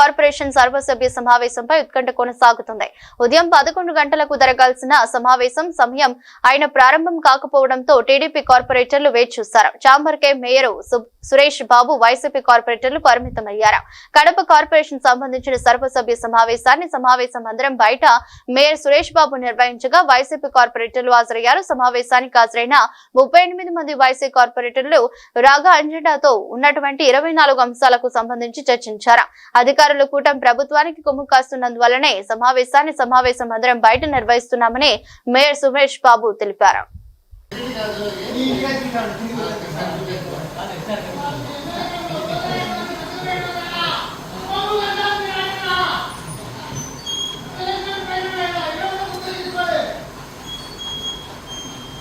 Corporation సర్వసభ్య సమావేశంపై ఉత్కంఠ కొనసాగుతుంది. ఉదయం పదకొండు గంటలకు జరగాల్సిన సమావేశం సమయం ఆయన ప్రారంభం కాకపోవడంతో టీడీపీ కార్పొరేటర్లు వేచి చూశారు. చాంబర్కే మేయర్ సురేష్ బాబు వైసీపీ కార్పొరేటర్లు పరిమితమయ్యారు. కడప కార్పొరేషన్ సంబంధించిన సర్వసభ్య సమావేశాన్ని సమావేశం మందిరం బయట మేయర్ సురేష్ బాబు నిర్వహించగా వైసీపీ కార్పొరేటర్లు హాజరయ్యారు. సమావేశానికి హాజరైన ముప్పై మంది వైసీ కార్పొరేటర్లు రాగా అంజెండాతో ఉన్నటువంటి ఇరవై అంశాలకు సంబంధించి చర్చించారు. అధికార అధికారులు కూటమి ప్రభుత్వానికి కొమ్ము కాస్తున్నందువల్లనే సమావేశాన్ని సమావేశం మందిరం బయట నిర్వహిస్తున్నామని మేయర్ సుమేష్ బాబు తెలిపారు.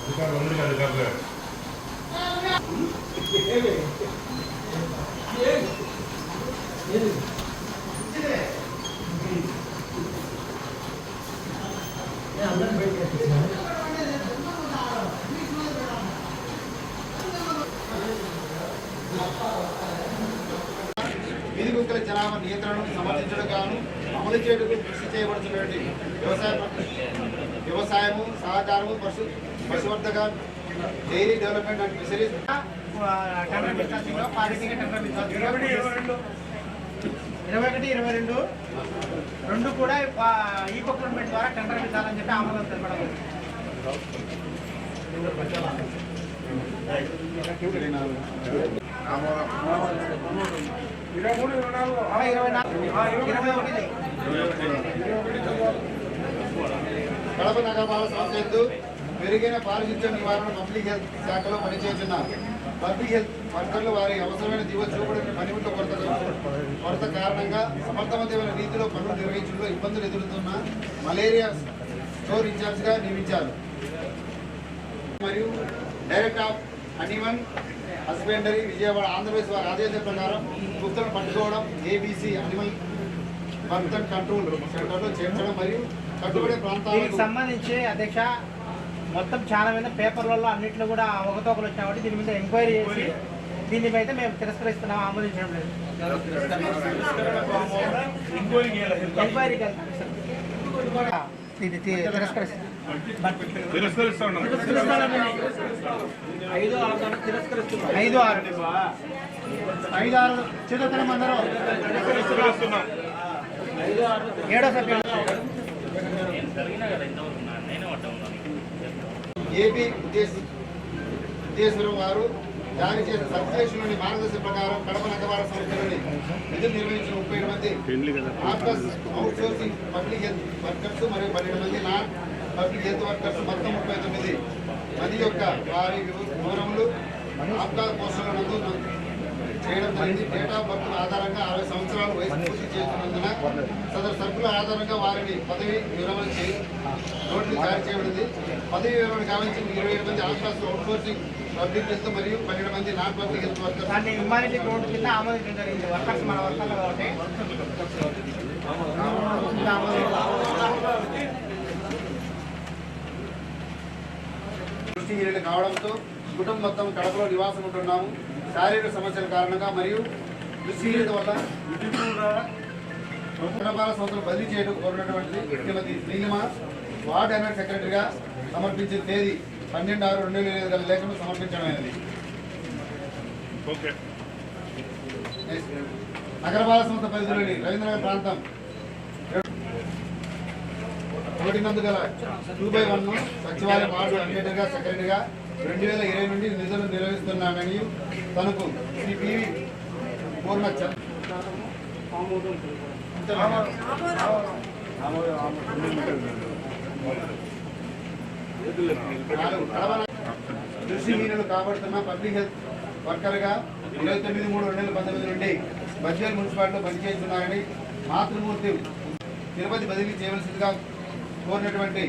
అధికారులు అందరూ కాదు అధికారులు గారు. వీధి కుక్కల జనాభా నియంత్రణను సమర్థించడం గాను అమలు చేయడానికి కృషి చేయబడుతున్నటువంటి వ్యవసాయ వ్యవసాయము సహకారము పశు పశువర్ధక డైరీ డెవలప్మెంట్ అండ్ ఫిషరీస్ ఇరవై ఒకటి ఇరవై రెండు. రెండు కూడా ఈ ప్రొక్యూర్మెంట్ ద్వారా టెండర్ పెట్టాలని చెప్పి ఆమోదం తెలపడం కడప నగర నాలుగు సంస్థ యందు మెరుగైన పారిశుద్ధ్య నివారణ పబ్లిక్ హెల్త్ శాఖలో పనిచేస్తున్నారు. పబ్లిక్ హెల్త్ వర్కర్లు వారి అవసరమైన దివ చూపడిన పనిముట్ల కొరత కొరత కారణంగా సమర్థవంతమైన రీతిలో పనులు నిర్వహించడంలో ఇబ్బందులు ఎదురుతున్న మలేరియా స్టోర్ ఇన్ఛార్జ్గా నియమించారు. మరియు director of animal husbandry Vijayawada Andhra Pradesh వారి ఆదేశం ప్రకారం కుక్కలను పట్టుకోవడం ABC animal birth and control సెంటర్లో చేర్చడం మరియు కట్టుబడే ప్రాంతాలకు సంబంధించి అధ్యక్ష మొత్తం చాలా మీద పేపర్లలో అన్నింటిలో కూడా అవకతవకలు వచ్చినాయి కాబట్టి దీని మీద ఎంక్వైరీ చేసి దీని మీద మేము తిరస్కరిస్తున్నాం ఆమోదించడం లేదు. ఎంక్వైరీకి వెళ్తాం ఇది తిరస్కరిస్తాం ఐదు ఆరు. ఐదు ఆరు. చదువుతున్నాం అందరూ. ఏడో సభ్యులు. ఏపీ ఉద్దేశ ఉద్దేశం వారు జారీ చేసిన సర్క్యులేషన్లోని మార్గదర్శక ప్రకారం కడప నగరపాలక సంస్థలోని విధులు నిర్వహించిన ముప్పై ఏడు మంది out sourcing public health workers మరియు పన్నెండు మంది నాన్ పబ్లిక్ హెల్త్ వర్కర్స్ మొత్తం ముప్పై తొమ్మిది మంది యొక్క వారి వివ- వివరములు ఆప్కా పోస్టుల చేయడం జరిగింది. డేట్ ఆఫ్ బర్త్ ఆధారంగా అరవై సంవత్సరాలు వయసు పూర్తి చేస్తున్నందున సదరు సర్కుల ఆధారంగా వారిని పదవి విరమణ చేయ నోటీసు జారీ చేయబడింది. పదవి విరమణ కావించిన ఇరవై ఏడు మంది ఆఫ్కాస్ అవుట్సోర్సింగ్ పబ్లిక్ హెల్త్ మరియు పన్నెండు మంది నాన్ పబ్లిక్ హెల్త్ వర్కర్స్ దాన్ని హ్యుమానిటీ కోడ్ కింద ఆమోదించడం జరిగింది వర్కర్స్ మన వర్కర్లు కాబట్టి. కావడంతో కుటుంబం మొత్తం కడపలో నివాసం ఉంటున్నాము. శారీరక సమస్యల కారణంగా మరియు దృష్టిహీనత వల్ల కుటుంబాల సంస్థలు బదిలీ చేయడం కోరినటువంటి శ్రీలిమ వార్డ్ ఎన్ఆర్ సెక్రటరీగా సమర్పించిన తేదీ పన్నెండు ఆరు రెండు వేల ఇరవై లేఖను సమర్పించడమైనది. నగరపాలక సంస్థ పరిధిలోని రవీంద్రనగర్ ప్రాంతం. ఓడినందు గల టూ బై వన్ సచివాలయ వార్డు అడ్మినిస్ట్రేటర్గా సెక్రటరీగా రెండు వేల ఇరవై నుండి నిధులు నిర్వహిస్తున్నానని తనకు శ్రీ పివి పూర్ణ దృష్టిహీనులు కాబడుతున్న పబ్లిక్ హెల్త్ వర్కర్గా ఇరవై తొమ్మిది మూడు రెండు వేల పంతొమ్మిది నుండి బద్వేల్ మున్సిపాలిటీలో పనిచేస్తున్నారని మాతృమూర్తి తిరుపతి బదిలీ చేయవలసిందిగా కోరినటువంటి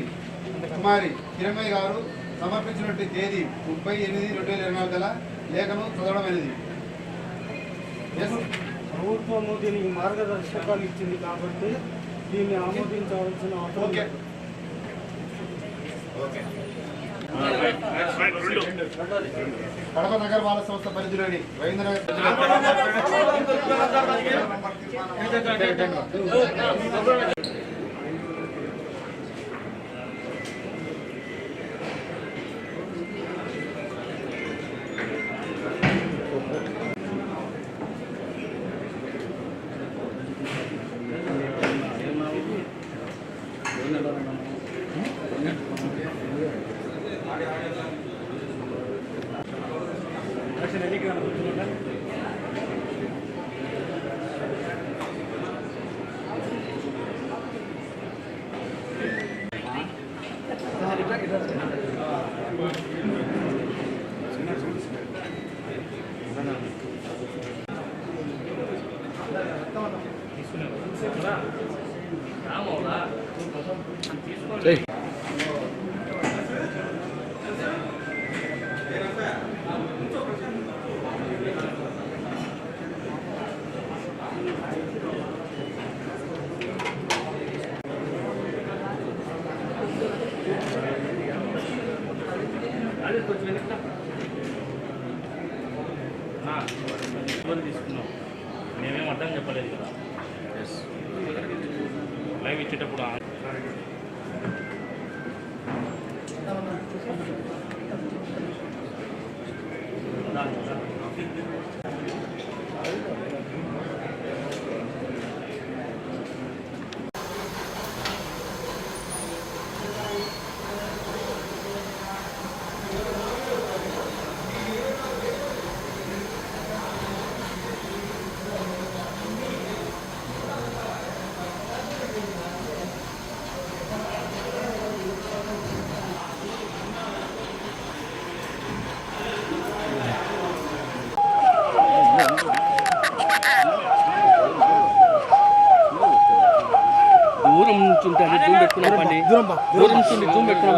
కుమారి కిరణ్మయ్య గారు సమర్పించినటువంటి తేదీ ముప్పై ఎనిమిది రెండు వేల ఇరవై నాలుగు గల లేఖను చదవడమైనది. ప్రభుత్వము దీనికి మార్గదర్శకాలు ఇచ్చింది కాబట్టి దీన్ని ఆమోదించవలసిన అవసరం కడప నగరపాలక సంస్థ పరిధిలోని Ravindranagar Sí. Dale, pues, ven acá. Live ఇచ్చేటప్పుడు ఆ- దూరం నుంచి ఉంటే అది జూమ్ పెట్టుకున్నాం పండి దూరం నుంచి ఉండి జూమ్ పెట్టుకున్నాం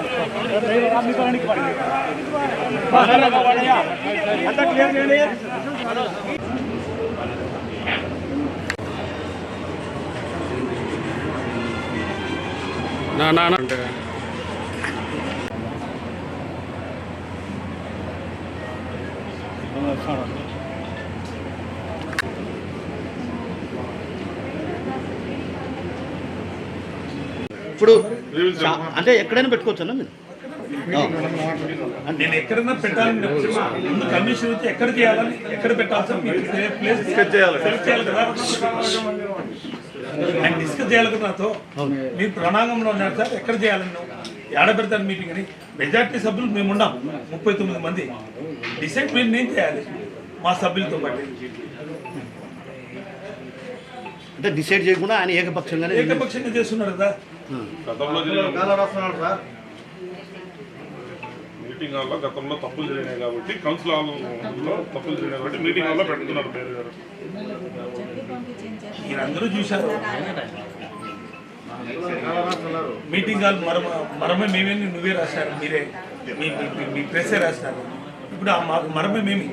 నా నా నా ఇప్పుడు చా- అంటే ఎక్కడైనా పెట్టుకోవచ్చు అన్న మీరు? నేను ఎక్కడైనా పెట్టాలని. ముందు కమిషన్ వచ్చి ఎక్కడ చేయాలని ఎక్కడ పెట్టాల్సిన ప్లేస్ సెలెక్ట్ చేయాలి కదా. ఆయన డిస్కస్ చేయాలి కదా నాతో. మీరు ప్రణాళికలో ఉన్నారు సార్ ఎక్కడ చేయాలని నువ్వు ఏడ పెడతాను మీటింగ్ అని. మెజార్టీ సభ్యులు మేము ఉన్నాం ముప్పై తొమ్మిది మంది. డిసైడ్ మీరు నేను చేయాలి మా సభ్యులతో పాటు. అంటే డిసైడ్ చేయకుండా ఆయన ఏకపక్షంగానే ఏకపక్షంగా చేస్తున్నారు కదా. గతంలో మీటింగ్ హాల్లో గతంలో తప్పులు జరిగినాయి కాబట్టి కౌన్సిల్ హాల్లో తప్పులు జరిగినాయి కాబట్టి మీటింగ్ హాల్లో పెడుతున్నారు పేరు గారు. మీరందరూ చూశారు. మీటింగ్ హాల్ మరమ మరమే మేమే నువ్వే రాశారు మీరే మీ ప్రెస్సే రాశారు. ఇప్పుడు ఆ మాకు మరమే మేమి.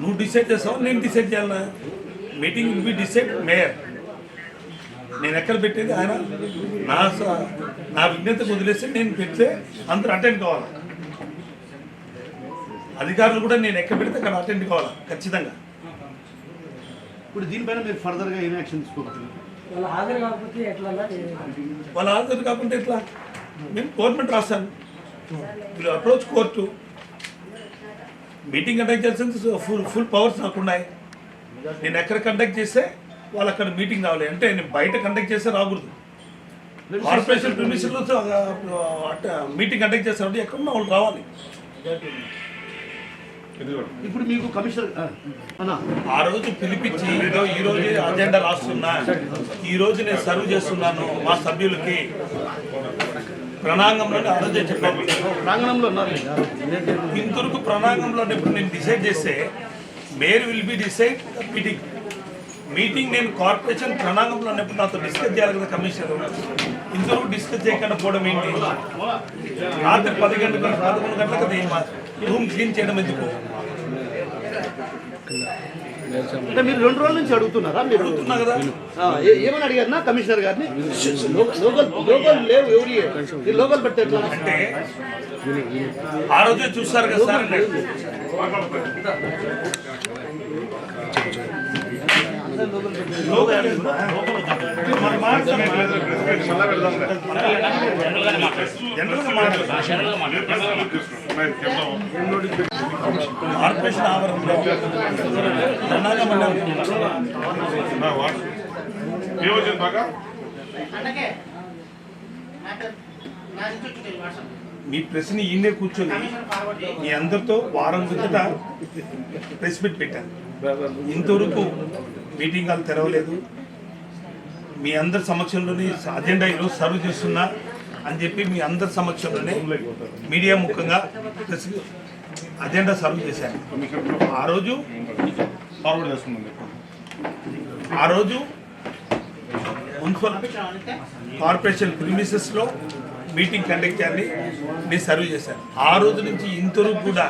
నువ్వు డిసైడ్ చేస్తావు నేను డిసైడ్ చేయాలా? Meeting we decide mayor. నేను ఎక్కడ పెట్టేది? ఆయన నా స- నా విజ్ఞత వదిలేస్తే నేను పెడితే అందరూ అటెండ్ కావాలి. అధికారులు కూడా నేను ఎక్కడ పెడితే అక్కడ అటెండ్ కావాలి? ఖచ్చితంగా. ఇప్పుడు దీనిపైన మీరు ఫర్దర్గా ఏం యాక్షన్ తీసుకోవచ్చు వాళ్ళ హాజరు కాకుంటే ఎట్లా? నేను గవర్నమెంట్ రాస్తాను మీరు అప్రోచ్ కోర్టు. మీటింగ్ కండక్ట్ చేస్తే ఫుల్ ఫుల్ పవర్స్ నాకు ఉన్నాయి నేను ఎక్కడ కండక్ట్ చేస్తే వాళ్ళు అక్కడ మీటింగ్ రావాలి అంటే నేను బయట కండక్ట్ చేస్తే రాకూడదు. కార్పొరేషన్ ప్రిమిషన్ మీటింగ్ కండక్ట్ చేస్తామంటే ఎక్కడున్నా వాళ్ళు రావాలి. ఇప్పుడు మీకు కమిషనర్ ఆ, రోజు పిలిపించి ఈ రోజు అజెండా రాస్తున్నా. ఈ రోజు నేను సర్వ్ చేస్తున్నాను మా సభ్యులకి. ప్రణాంగంలో చెప్పాను. ప్రాంగణంలో ఇంతవరకు ప్రణాంగంలో ఇప్పుడు నేను డిసైడ్ చేస్తే mayor will be decide meeting. Meeting నేను కార్పొరేషన్ ప్రణాంగంలో ఉన్నప్పుడు నాతో డిస్కస్ చేయాలి కదా కమిషనర్. ఇంతవరకు డిస్కస్ చేయకుండా పోవడం ఏంటి? రాత్రి పది గంటలకు పదకొండు గంటలకు అది రూమ్ క్లీన్ చేయడం ఎందుకు? అంటే మీరు రెండు రోజుల నుంచి అడుగుతున్నారా? మీరు అడుగుతున్నా కదా. ఏమని అడిగారు కమిషనర్ గారిని? లోకల్ లోకల్ లేవు ఎవరి? లోకల్ పెడితే ఎట్లా? అంటే ఆ రోజే చూస్తారు కదా సార్ కార్పొరేషన్ ఆవరణలో ప్రణాళిక మండలం ఏమొచ్చింది బాగా అందుకే మీ ప్రశ్న ఈయనే కూర్చొని మీ అందరితో వారం కిందట ప్రెస్ మీట్ పెట్టాను ఇంతవరకు మీటింగ్ హాల్ తెరవలేదు. మీ అందరి సమక్షంలోనే అజెండా ఈరోజు సర్వ్ చేస్తున్నా అని చెప్పి మీ అందరి సమక్షంలోనే మీడియా ముఖంగా ప్రెస్ అజెండా సర్వ్ చేశాను. ఆ రోజు ఆ రోజు మున్సిపల్ కార్పొరేషన్ ప్రిమిసెస్లో మీటింగ్ కండక్ట్ చేయాలని నేను సర్వ్ చేశాను. ఆ రోజు నుంచి ఇంతవరకు కూడా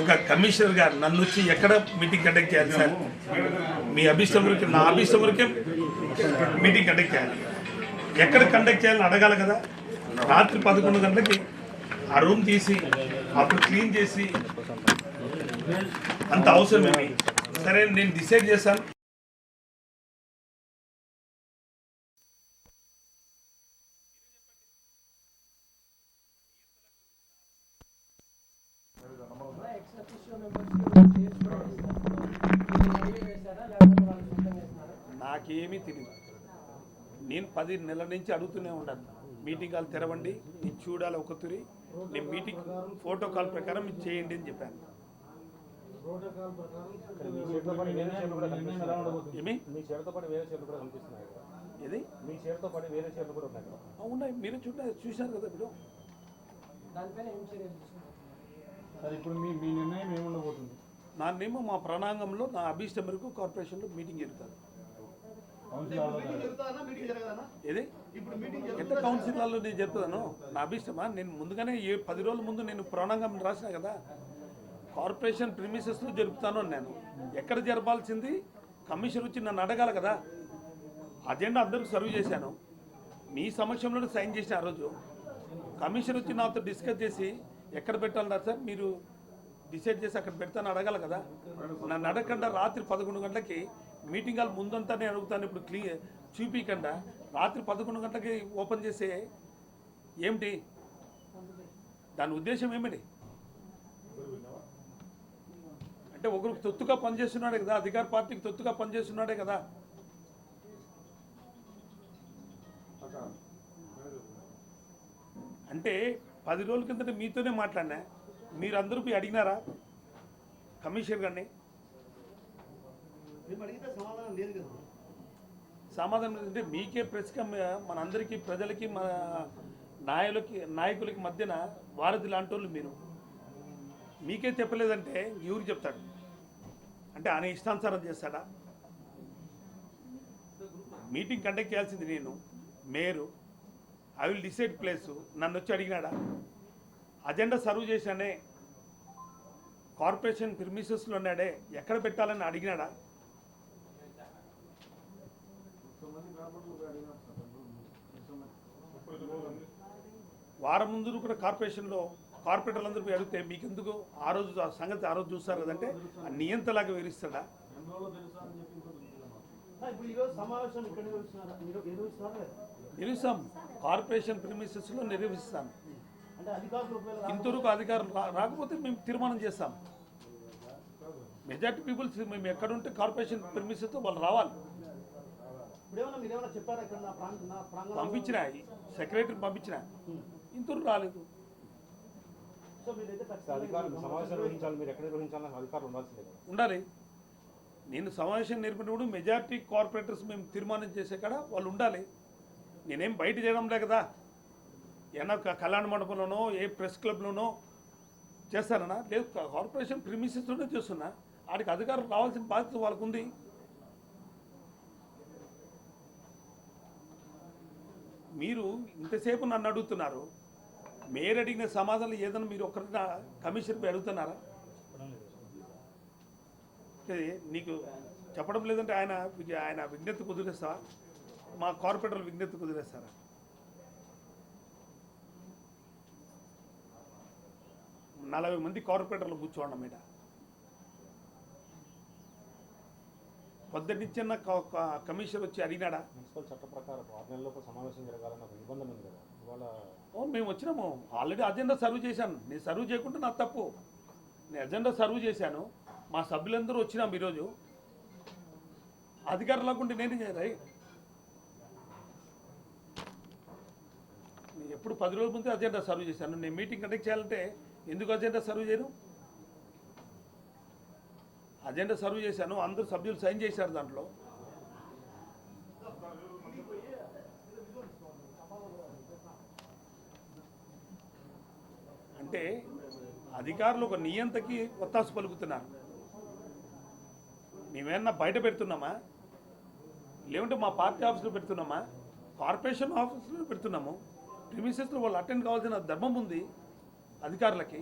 ఒక కమిషనర్ గారు నన్ను వచ్చి ఎక్కడ మీటింగ్ కండక్ట్ చేయాలి సార్? మీ అభిష్టం వరకు నా అభిష్టం వరకే మీటింగ్ కండక్ట్ చేయాలి. ఎక్కడ కండక్ట్ చేయాలని అడగాలి కదా? రాత్రి పదకొండు గంటలకి ఆ రూమ్ తీసి అప్పుడు క్లీన్ చేసి అంత అవసరమేమి? సరే నేను డిసైడ్ చేశాను. నాకేమీ తెలియదు నేను పది నెలల నుంచి అడుగుతూనే ఉన్నాను మీటింగ్ హాల్ తెరవండి ఇది చూడాలి ఒక తురి నేను మీటింగ్ ఫోటో కాల్ ప్రకారం ఇది చేయండి అని చెప్పాను. ఏది? ఉన్నాయి. అవునా మీరు చూడ చూశారు కదా ఇప్పుడు. సరే ఇప్పుడు మీ మీ నిర్ణయం ఏముండబోతుంది? నా నేమో మా ప్రణాంగంలో నా అభీష్టం మేరకు కార్పొరేషన్లో మీటింగ్ జరుగుతుంది. ఏది? ఇప్పుడు మీటింగ్ ఎంత కౌన్సిల్లో నేను చెప్తాను నా అభిష్టమా? నేను ముందుగానే ఏ పది రోజుల ముందు నేను ప్రణాంగం రాసిన కదా కార్పొరేషన్ ప్రిమిసెస్లో జరుపుతాను నేను. ఎక్కడ జరపాల్సింది? కమిషన్ వచ్చి నన్ను అడగాలి కదా. అజెండా అందరికి సర్వ్ చేశాను. మీ సమక్షంలోనే సైన్ చేసిన ఆ రోజు. కమిషన్ వచ్చి నాతో డిస్కస్ చేసి ఎక్కడ పెట్టాలన్నారు సార్? మీరు డిసైడ్ చేసి అక్కడ పెడతాను అడగాలి కదా. నన్ను అడగకుండా రాత్రి పదకొండు గంటలకి మీటింగ్ హాల్ ముందంతా నేను అడుగుతాను ఇప్పుడు క్లీ చూపించకుండా రాత్రి పదకొండు గంటలకి ఓపెన్ చేసే ఏమిటి? దాని ఉద్దేశం ఏమిటి? అంటే ఒకరు తొత్తుగా పనిచేస్తున్నాడే కదా అధికార పార్టీకి తొత్తుగా పనిచేస్తున్నాడే కదా. అంటే పది రోజుల కిందట మీతోనే మాట్లాడినా. మీరందరూ పోయి అడిగినారా? కమిషనర్ గారిని. సమాధానం లేదు కదా. సమాధానం అంటే మీకే ప్రెస్ మనందరికీ ప్రజలకి మన నాయకులకి నాయకులకి మధ్యన వారధి లాంటి వాళ్ళు మీరు. మీకే చెప్పలేదంటే ఎవరు చెప్తాడు. అంటే ఆయన ఇష్టానుసారం చేస్తాడా? మీటింగ్ కండక్ట్ చేయాల్సింది నేను mayor. I will decide place. నన్ను వచ్చి అడిగినాడా? అజెండా సర్వ్ చేశానే. కార్పొరేషన్ ప్రిమిసెస్లో ఉన్నాడే. ఎక్కడ పెట్టాలని అడిగినాడా? వారం ముందు కూడా కార్పొరేషన్లో కార్పొరేటర్లందరూ పోయి అడిగితే మీకు ఎందుకు ఆ రోజు ఆ సంగతి ఆ రోజు చూస్తారు కదంటే ఆ నియంతలాగా వివరిస్తాడా? ఇప్పుడు ఈరోజు సమావేశం ఇక్కడ నిలుస్తాం కార్పొరేషన్ ప్రిమిసెస్లో నిర్వహిస్తాం. ఇంతవరకు అధికారులు రా- రాకపోతే మేము తీర్మానం చేస్తాం. మెజార్టీ పీపుల్స్ మేము ఎక్కడుంటే కార్పొరేషన్ ప్రిమిసెస్తో వాళ్ళు రావాలి. పంపించిన సెక్రటరీ పంపించిన. ఇంతవరకు రాలేదు. కదా. ఉండాలి. నేను సమావేశం నేర్పినప్పుడు మెజారిటీ కార్పొరేటర్స్ మేము తీర్మానం చేసే కాడ వాళ్ళు ఉండాలి. నేనేం బయట చేయడంలే కదా. ఏమన్నా కళ్యాణ మండపంలోనో ఏ ప్రెస్ క్లబ్లోనో చేస్తానన్నా? లేదు కార్పొరేషన్ ప్రిమిసెస్లోనే చేస్తున్నా. వాడికి అధికారులు రావాల్సిన బాధ్యత వాళ్ళకు ఉంది మీరు ఇంతసేపు నన్ను అడుగుతున్నారు. మేయర్ అడిగిన సమాధానం ఏదైనా మీరు ఒక్కరిన కమిషన్పై అడుగుతున్నారా? నీకు చెప్పడం లేదంటే ఆయన ఆయన విజ్ఞప్తి కుదిరేస్తా మా కార్పొరేటర్లు విజ్ఞప్తి కుదిరేస్తారా నలభై మంది కార్పొరేటర్లు కూర్చోండి మీద పొద్దున్నిచ్చిన కమిషన్ వచ్చి అడిగినాడా? మున్సిపల్ చట్ట ప్రకారం ఆరు నెలలకు సమావేశం జరగాలని ఒక నిబంధన ఉంది కదా. ఇవాళ ఓ మేము వచ్చినాము. ఆల్రెడీ అజెండా సర్వ్ చేశాను. నేను సర్వ్ చేయకుంటే నా తప్పు. నేను అజెండా సర్వ్ చేశాను. మా సభ్యులందరూ వచ్చినాం ఈరోజు. అధికారులకు నేనే చేయరాయి నేను ఎప్పుడు పది రోజుల ముందే అజెండా సర్వ్ చేశాను. నేను మీటింగ్ కండక్ట్ చేయాలంటే ఎందుకు అజెండా సర్వ్ చేయను? అజెండా సర్వ్ చేశాను అందరు సభ్యులు సైన్ చేశారు దాంట్లో. అంటే అధికారులు ఒక నియంతకి ఒత్తాసు పలుకుతున్నారు. మేమేమన్నా బయట పెడుతున్నామా? లేకుంటే మా పార్టీ ఆఫీసులో పెడుతున్నామా? కార్పొరేషన్ ఆఫీసులో పెడుతున్నాము. ప్రిమిసెస్లో వాళ్ళు అటెండ్ కావాల్సిన ధర్మం ఉంది అధికారులకి.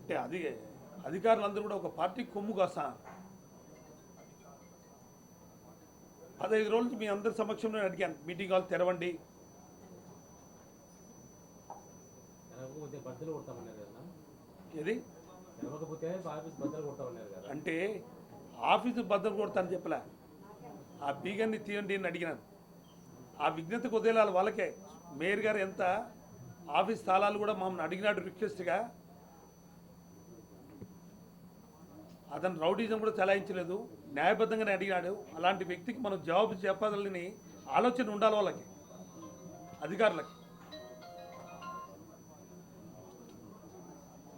అంటే అది అధికారులందరూ కూడా ఒక పార్టీ కొమ్ము కాస్తా. పదహైదు రోజులు మీ అందరి సమక్షంలో అడిగాను. మీటింగ్ హాల్ తెరవండి. ఏది? ఆఫీస్ బద్దలు అంటే ఆఫీసు భద్రం కొడతాను చెప్పలే. ఆ బీగన్ని తీయండి అని అడిగినాను. ఆ విజ్ఞత కుదేలాలి వాళ్ళకే. మేయర్ గారు ఎంత ఆఫీస్ స్థలాలు కూడా మమ్మల్ని అడిగినాడు రిక్వెస్ట్గా. అతను రౌడీజం కూడా చలాయించలేదు. న్యాయబద్ధంగానే అడిగినాడు. అలాంటి వ్యక్తికి మనం జవాబు చెప్పాలని ఆలోచన ఉండాలి వాళ్ళకి అధికారులకి.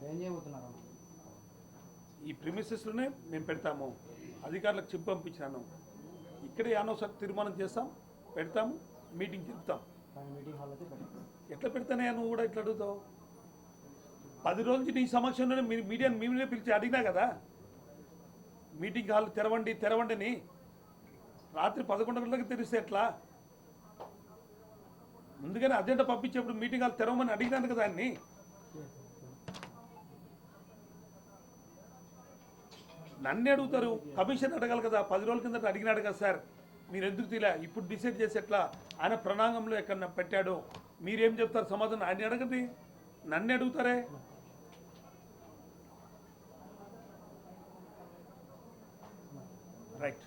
ఏం చేయబోతున్నారు? ఈ ప్రిమిసెస్లోనే మేము పెడతాము. అధికారులకు చెప్పి పంపించినాను. ఇక్కడే అనవసరం తీర్మానం చేస్తాం పెడతాము మీటింగ్ చెప్తాం ఎట్లా పెడతానే నువ్వు కూడా ఇట్లా అడుగుతావు? పది రోజులకి నీ సమక్షంలోనే మీ మీడియాని మేమే పిలిచి అడిగినా కదా? మీటింగ్ హాల్ తెరవండి తెరవండి అని. రాత్రి పదకొండు గంటలకు తెరిస్తే ఎట్లా? ముందుగానే అజెండా పంపించేప్పుడు మీటింగ్ హాల్ తెరవమని అడిగినాను కదా ఆయన్ని నన్ను అడుగుతారు కమిషన్ అడగాలి కదా పది రోజుల కిందట అడిగినాడు కదా సార్. మీరు ఎందుకు తీలా? ఇప్పుడు డిసైడ్ చేసి ఎట్లా? ఆయన ప్రణాంగంలో ఎక్కడ పెట్టాడు? మీరేం చెప్తారు? సమాధానం ఆయన అడగండి. నన్ను అడుగుతారే? రైట్.